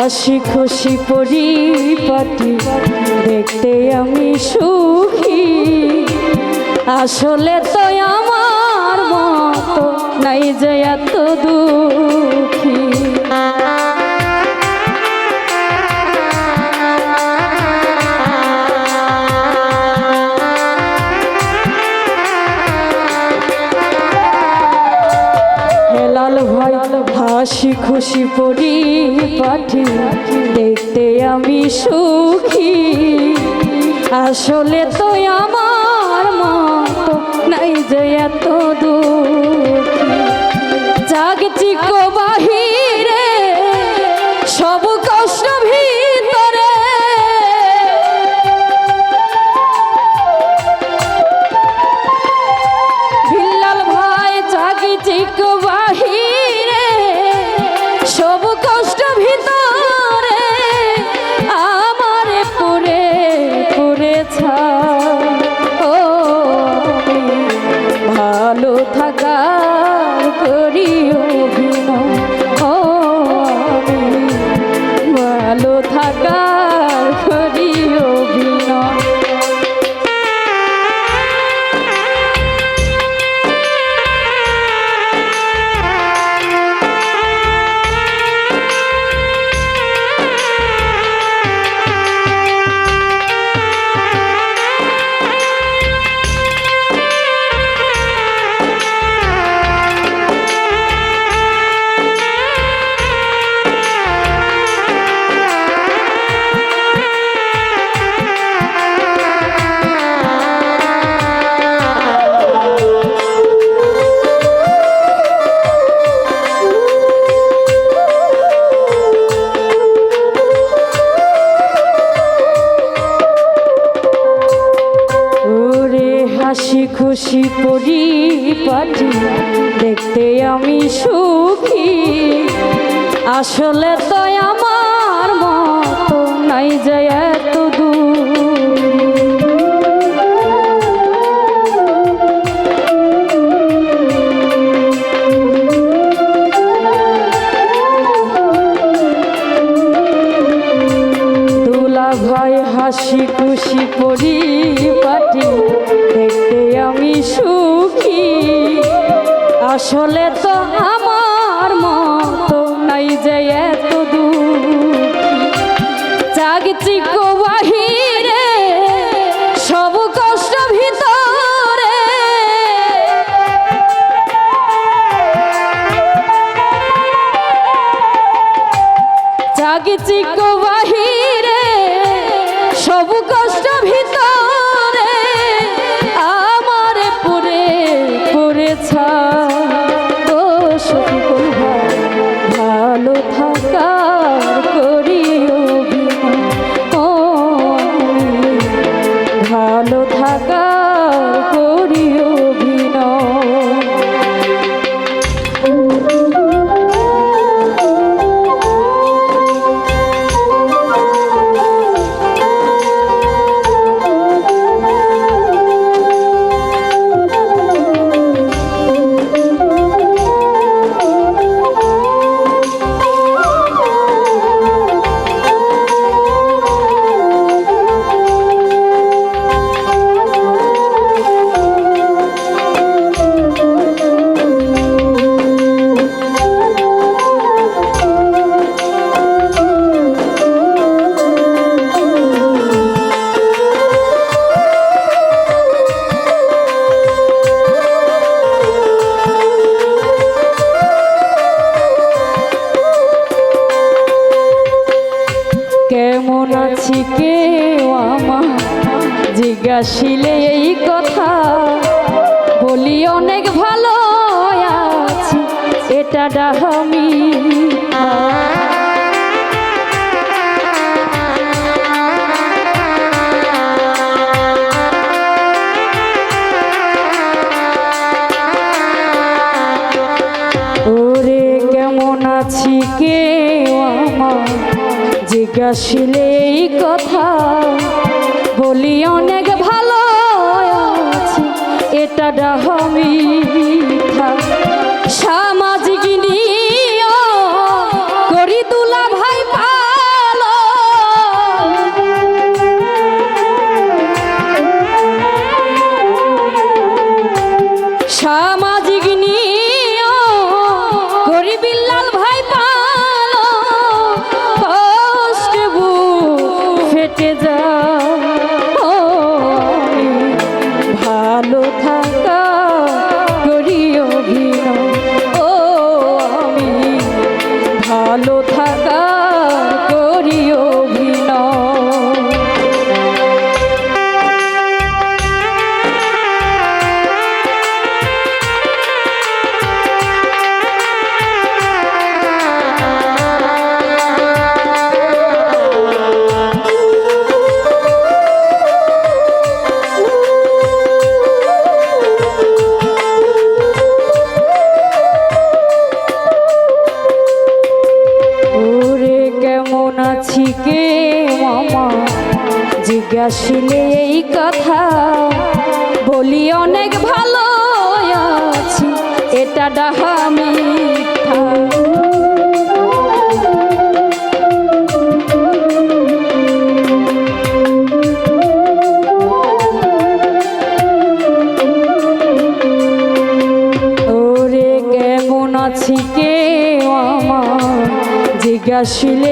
হাসি খুশি পরিপাটি দেখতে আমি সুখী। আসলে তো আমার মতো নাই যে এত হাসি পড়ি পরি পাঠি দেখতে আমি সুখী। আসলে তো আমার হাসি খুশি পরিপাটি, দেখতে আমি সুখী। আসলে তো আমার মতো নাই যায় এত হাসি খুশি পরিপাটি আসলে তো আমার মতো নাই যে এত জাগছি কো বাহিরে, সব কষ্ট ভিতরে। কো বাহিরে, সব আমা জিজ্ঞাসিলে এই কথা। বলি, অনেক ভালো আছি, এটা ডাহমি। ওরে, কেমন আছি কেউ আমার জিজ্ঞাসিলে এই কথা বলি অনেক ভালো এটা ডাহমি আসিলে এই কথা। বলি অনেক ভালো আছি, এটা ডাহামি ওরে কেমন আছি কে মিথ্যা জিজ্ঞাসিলে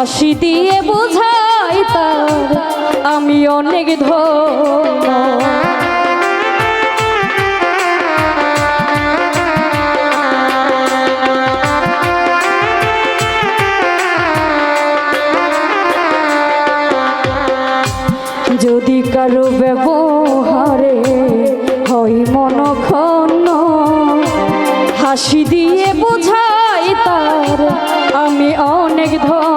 হাসি দিয়ে বোঝাই তার, আমি অনেক ধন্য। যদি কারও ব্যবহারে হয় মনক্ষণ হাসি দিয়ে বোঝাই তার, আমি অনেক ধর